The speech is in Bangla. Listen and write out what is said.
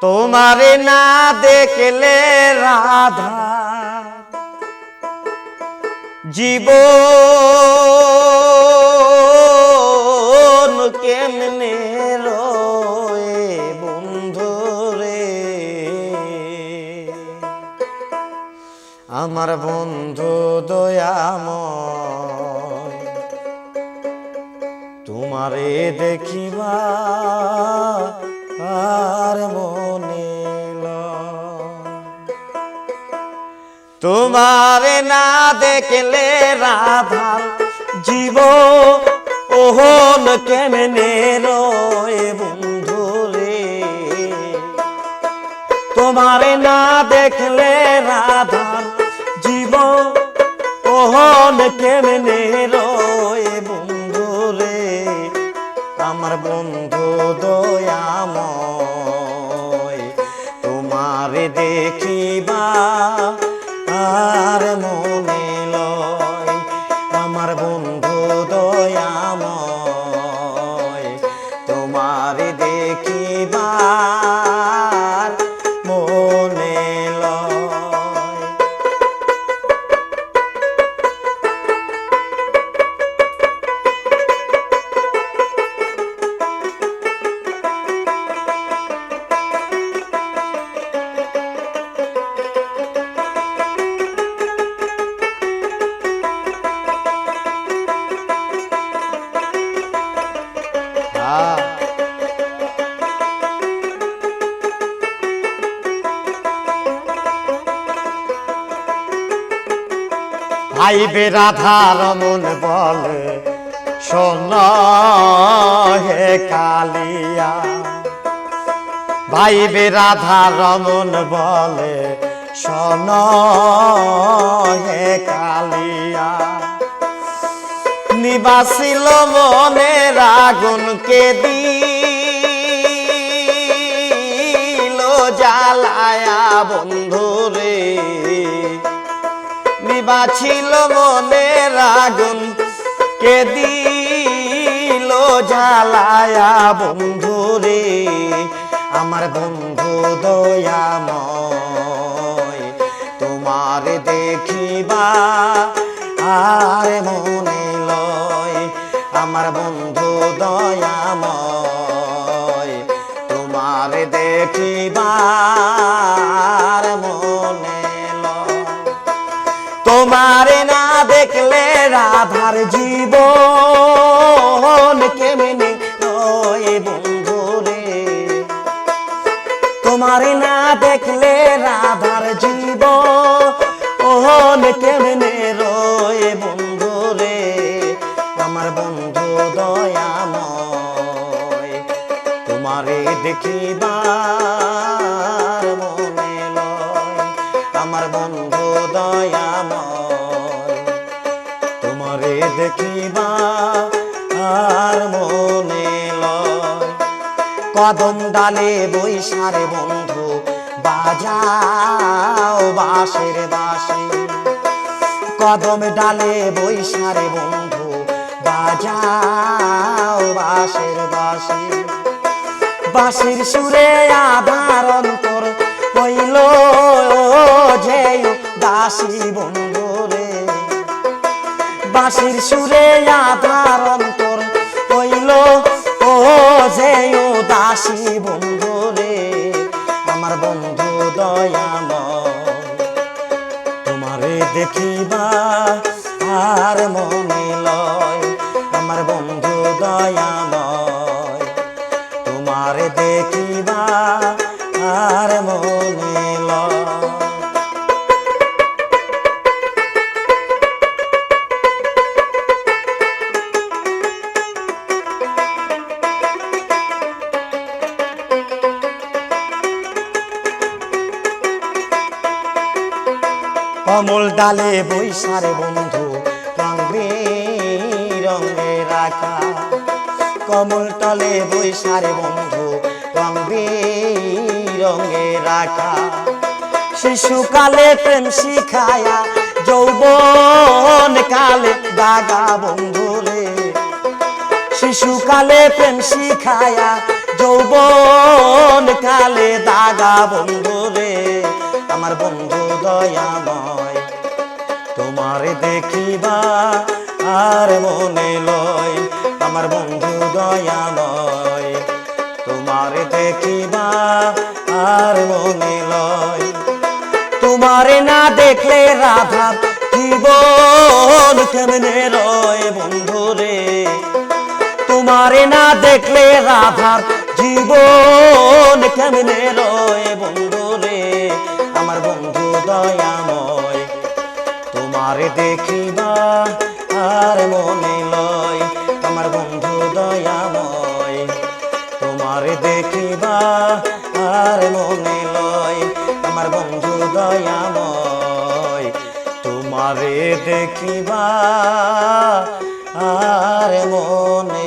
তোমারে না দেখলে রাধা জীবন কেমনে রয়ে বন্ধু রে? আমার বন্ধু দয়াময়। তোমারে দেখিবা আর মনে তোমারে না দেখলে রাধা জীব, ওহন কেমনে রয়ে বন্ধু রে? তোমারে না দেখলে রাধা জীব, ওহন কেমনে রয়ে আমার বন্ধু দয়াময়। ভাই বেরাধা রমন বলে, শোন হে কালিয়া। ভাই বেরাধা রমন বলে, শোন হে কালিয়া। নিবাসিল মনের আগুনকে দিল, জ্বালায়া বন্ধুরে নিবাছিল মনে রাগুন কে দিল জ্বালায়া বন্ধুরে? আমার বন্ধু দয়াময়, তোমার দেখিবা আর মনে লয়। আমার বন্ধু দয়াময়, তোমার দেখিবার তোমারে না দেখলে রাধার জীবন কেমনে রয়ে বন্ধু রে? তোমারে না দেখলে রাধার জীবন কেমনে রয়ে বন্ধু রে? আমার বন্ধু দয়াময় তোমারে লয় আমার বন্ধু দয়াময় কদম ডালে বৈশারে বন্ধু, বাজাও বাঁশের বাসে কদম ডালে বৈশারে বন্ধু, বাজাও বাঁশের বাসে বাঁশির সুরে আধার অন্তর হইল যে দাসী বন্ধু রে। বাঁশির সুরে আধার আর মনে লয় আমার বন্ধু দয়াময় কমল ডালে বৈশারে বন্ধু, রঙে রঙে রাখা। কমল তলে বৈশারে বন্ধু, রঙে রঙে রাখা। শিশুকালে প্রেম শিখায়া যৌবন কালে দাগা বন্ধু রে। শিশুকালে প্রেম শিখায়া যৌবন যৌব বন্ধু রে। আমার বন্ধু দয়াময়। তোমারে দেখিবা আর মনে লয়, আমার বন্ধু দয়াময়। তোমারে দেখিবা আর মনে লয়, তোমারে না দেখলে রাধা জীবন কেমনে রয় বন্ধু রে? তোমারে না দেখলে রাধার জীবন কেমনে রয় বন্ধু রে? আমার বন্ধু দয়াময়। তোমারে দেখিবা আর মনে লয়, আমার বন্ধু দয়াময়। তোমার দেখিবা আর মনে লয়, আমার বন্ধু দয়াময়। তোমারে দেখিবা আর মনে